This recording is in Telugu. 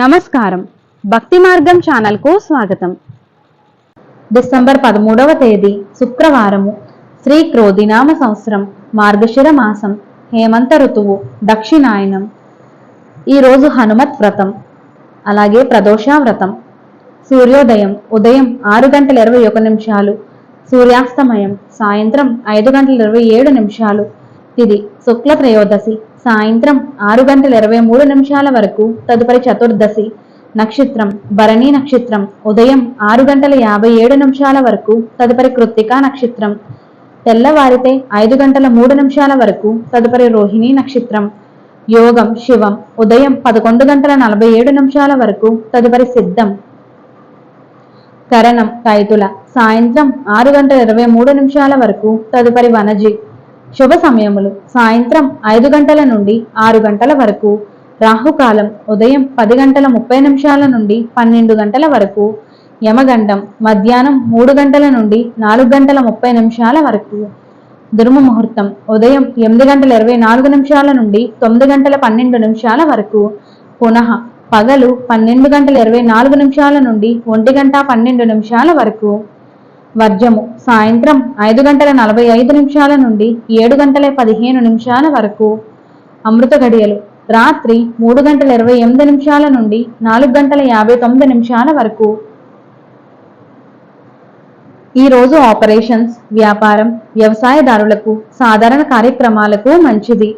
నమస్కారం. భక్తి మార్గం ఛానల్కు స్వాగతం. డిసెంబర్ పదమూడవ తేదీ శుక్రవారము. శ్రీ క్రోధినామ సంవత్సరం మార్గశిర మాసం హేమంత ఋతువు దక్షిణాయనం. ఈరోజు హనుమత్ వ్రతం అలాగే ప్రదోష వ్రతం. సూర్యోదయం ఉదయం ఆరు గంటల ఇరవై ఒక నిమిషాలు. సూర్యాస్తమయం సాయంత్రం ఐదు గంటల ఇరవై ఏడు నిమిషాలు. ఇది శుక్ల త్రయోదశి సాయంత్రం ఆరు గంటల ఇరవై మూడు నిమిషాల వరకు తదుపరి చతుర్దశి నక్షత్రం భరణి నక్షత్రం ఉదయం ఆరు గంటల యాభై ఏడు నిమిషాల వరకు తదుపరి కృత్తికా నక్షత్రం తెల్లవారితే ఐదు గంటల మూడు నిమిషాల వరకు తదుపరి రోహిణి నక్షత్రం యోగం శివం ఉదయం పదకొండు గంటల నలభై ఏడు నిమిషాల వరకు తదుపరి సిద్ధం. కరణం తైతుల సాయంత్రం ఆరు గంటల ఇరవై మూడు నిమిషాల వరకు తదుపరి వనజి శుభ సమయములు. సాయంత్రం ఐదు గంటల నుండి ఆరు గంటల వరకు రాహుకాలం ఉదయం పది గంటల ముప్పై నిమిషాల నుండి పన్నెండు గంటల వరకు యమగండం మధ్యాహ్నం మూడు గంటల నుండి నాలుగు గంటల ముప్పై నిమిషాల వరకు. దుర్మ ముహూర్తం ఉదయం ఎనిమిది గంటల ఇరవై నాలుగు నిమిషాల నుండి తొమ్మిది గంటల పన్నెండు నిమిషాల వరకు పునః పగలు పన్నెండు గంటల ఇరవై నాలుగు నిమిషాల నుండి ఒంటి గంట పన్నెండు నిమిషాల వరకు. వర్జము. సాయంత్రం ఐదు గంటల నలభై ఐదు నిమిషాల నుండి ఏడు గంటల పదిహేను నిమిషాల వరకు అమృత గడియలు రాత్రి మూడు గంటల ఇరవై ఎనిమిది నిమిషాల నుండి నాలుగు గంటల యాభై తొమ్మిది నిమిషాల వరకు. ఈ రోజు ఆపరేషన్స్ వ్యాపారం వ్యవసాయదారులకు సాధారణ కార్యక్రమాలకు మంచిది.